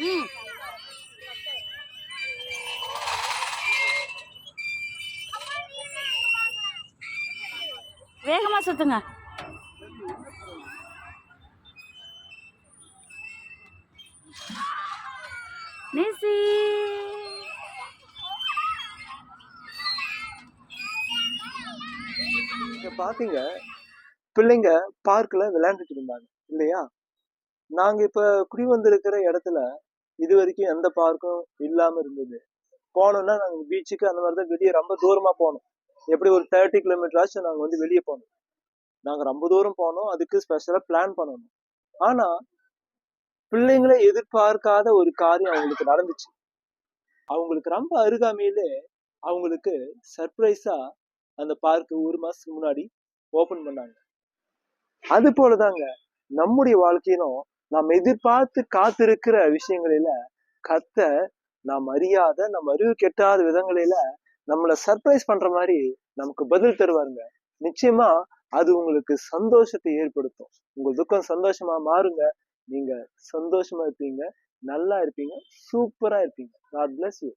ம். வேகமாக சுற்றுங்க நிசி. பாத்தீங்க பிள்ளைங்க பார்க்ல விளையாண்டுட்டு இருந்தாங்க இல்லையா? நாங்க இப்ப குடி வந்திருக்கிற இடத்துல இது வரைக்கும் எந்த பார்க்கும் இல்லாம இருந்தது. போனோம்னா நாங்க பீச்சுக்கு அந்த மாதிரி தான் வெளியே ரொம்ப தூரமா போனோம். எப்படி ஒரு தேர்ட்டி கிலோமீட்டர் ஆச்சும் நாங்க வந்து வெளியே போனோம். நாங்க ரொம்ப தூரம் போனோம். அதுக்கு ஸ்பெஷலா பிளான் பண்ணணும். ஆனா பிள்ளைங்களை எதிர்பார்க்காத ஒரு காரியம் அவங்களுக்கு நடந்துச்சு. அவங்களுக்கு ரொம்ப அருகாமையிலே அவங்களுக்கு சர்ப்ரைஸா அந்த பார்க்கு ஒரு மாசத்துக்கு முன்னாடி ஓபன் பண்ணாங்க. அது போலதாங்க நம்முடைய வாழ்க்கையிலும் நாம் எதிர்பார்த்து காத்திருக்கிற விஷயங்களில கத்த நாம் அறியாத நம்ம அறிவு கெட்டாத விதங்களில நம்மளை சர்ப்ரைஸ் பண்ற மாதிரி நமக்கு பதில் தருவாருங்க. நிச்சயமா அது உங்களுக்கு சந்தோஷத்தை ஏற்படுத்தும். உங்க துக்கம் சந்தோஷமா மாறுங்க. நீங்க சந்தோஷமா இருப்பீங்க. நல்லா இருப்பீங்க. சூப்பரா இருப்பீங்க. God bless you